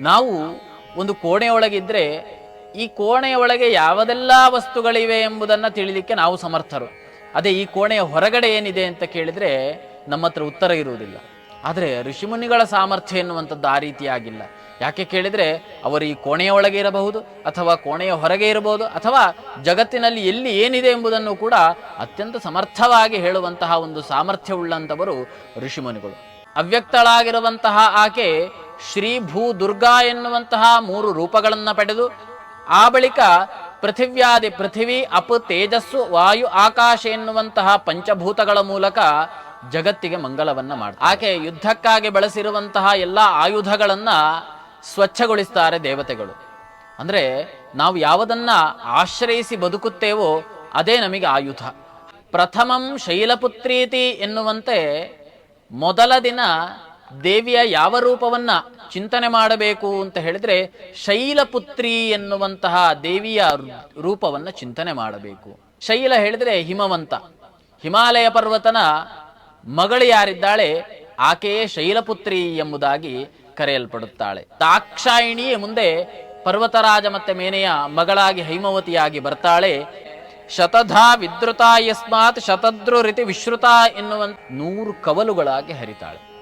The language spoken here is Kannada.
ನಾವು ಒಂದು ಕೋಣೆಯೊಳಗಿದ್ರೆ ಈ ಕೋಣೆಯ ಒಳಗೆ ಯಾವದೆಲ್ಲ ವಸ್ತುಗಳಿವೆ ಎಂಬುದನ್ನು ತಿಳಿಲಿಕ್ಕೆ ನಾವು ಸಮರ್ಥರು. ಅದೇ ಈ ಕೋಣೆಯ ಹೊರಗಡೆ ಏನಿದೆ ಅಂತ ಕೇಳಿದರೆ ನಮ್ಮ ಹತ್ರ ಉತ್ತರ ಇರುವುದಿಲ್ಲ. ಆದರೆ ಋಷಿಮುನಿಗಳ ಸಾಮರ್ಥ್ಯ ಎನ್ನುವಂಥದ್ದು ಆ ರೀತಿಯಾಗಿಲ್ಲ ಯಾಕೆ ಕೇಳಿದರೆ ಅವರು ಈ ಕೋಣೆಯ ಒಳಗೆ ಇರಬಹುದು ಅಥವಾ ಕೋಣೆಯ ಹೊರಗೆ ಇರಬಹುದು ಅಥವಾ ಜಗತ್ತಿನಲ್ಲಿ ಎಲ್ಲಿ ಏನಿದೆ ಎಂಬುದನ್ನು ಕೂಡ ಅತ್ಯಂತ ಸಮರ್ಥವಾಗಿ ಹೇಳುವಂತಹ ಒಂದು ಸಾಮರ್ಥ್ಯವುಳ್ಳಂಥವರು ಋಷಿಮುನಿಗಳು. ಅವ್ಯಕ್ತಳಾಗಿರುವಂತಹ ಆಕೆ ಶ್ರೀ ಭೂ ದುರ್ಗಾ ಎನ್ನುವಂತಹ ಮೂರು ರೂಪಗಳನ್ನು ಪಡೆದು, ಆ ಬಳಿಕ ಪೃಥಿವ್ಯಾದಿ ಪೃಥಿವಿ ಅಪು ತೇಜಸ್ಸು ವಾಯು ಆಕಾಶ ಎನ್ನುವಂತಹ ಪಂಚಭೂತಗಳ ಮೂಲಕ ಜಗತ್ತಿಗೆ ಮಂಗಳವನ್ನ ಮಾಡ್ತಾರೆ. ಆಕೆ ಯುದ್ಧಕ್ಕಾಗಿ ಬಳಸಿರುವಂತಹ ಎಲ್ಲ ಆಯುಧಗಳನ್ನ ಸ್ವಚ್ಛಗೊಳಿಸ್ತಾರೆ ದೇವತೆಗಳು. ಅಂದ್ರೆ ನಾವು ಯಾವುದನ್ನ ಆಶ್ರಯಿಸಿ ಬದುಕುತ್ತೇವೋ ಅದೇ ನಮಗೆ ಆಯುಧ. ಪ್ರಥಮಂ ಶೈಲಪುತ್ರೀತಿ ಎನ್ನುವಂತೆ ಮೊದಲ ದಿನ ದೇವಿಯ ಯಾವ ರೂಪವನ್ನ ಚಿಂತನೆ ಮಾಡಬೇಕು ಅಂತ ಹೇಳಿದ್ರೆ ಶೈಲಪುತ್ರಿ ಎನ್ನುವಂತಹ ದೇವಿಯ ರೂಪವನ್ನ ಚಿಂತನೆ ಮಾಡಬೇಕು. ಶೈಲ ಹೇಳಿದ್ರೆ ಹಿಮವಂತ. ಹಿಮಾಲಯ ಪರ್ವತನ ಮಗಳು ಯಾರಿದ್ದಾಳೆ? ಆಕೆಯೇ ಶೈಲಪುತ್ರಿ ಎಂಬುದಾಗಿ ಕರೆಯಲ್ಪಡುತ್ತಾಳೆ. ದಾಕ್ಷಾಯಿಣಿಯೇ ಮುಂದೆ ಪರ್ವತರಾಜ ಮತ್ತೆ ಮೇನೆಯ ಮಗಳಾಗಿ ಹೈಮವತಿಯಾಗಿ ಬರ್ತಾಳೆ. ಶತಧಾ ವಿದ್ರುತ ಯಸ್ಮಾತ್ ಶತದ್ರು ರೀತಿ ವಿಶ್ರುತ ಎನ್ನುವಂತ ನೂರು ಕವಲುಗಳಾಗಿ ಹರಿತಾಳೆ.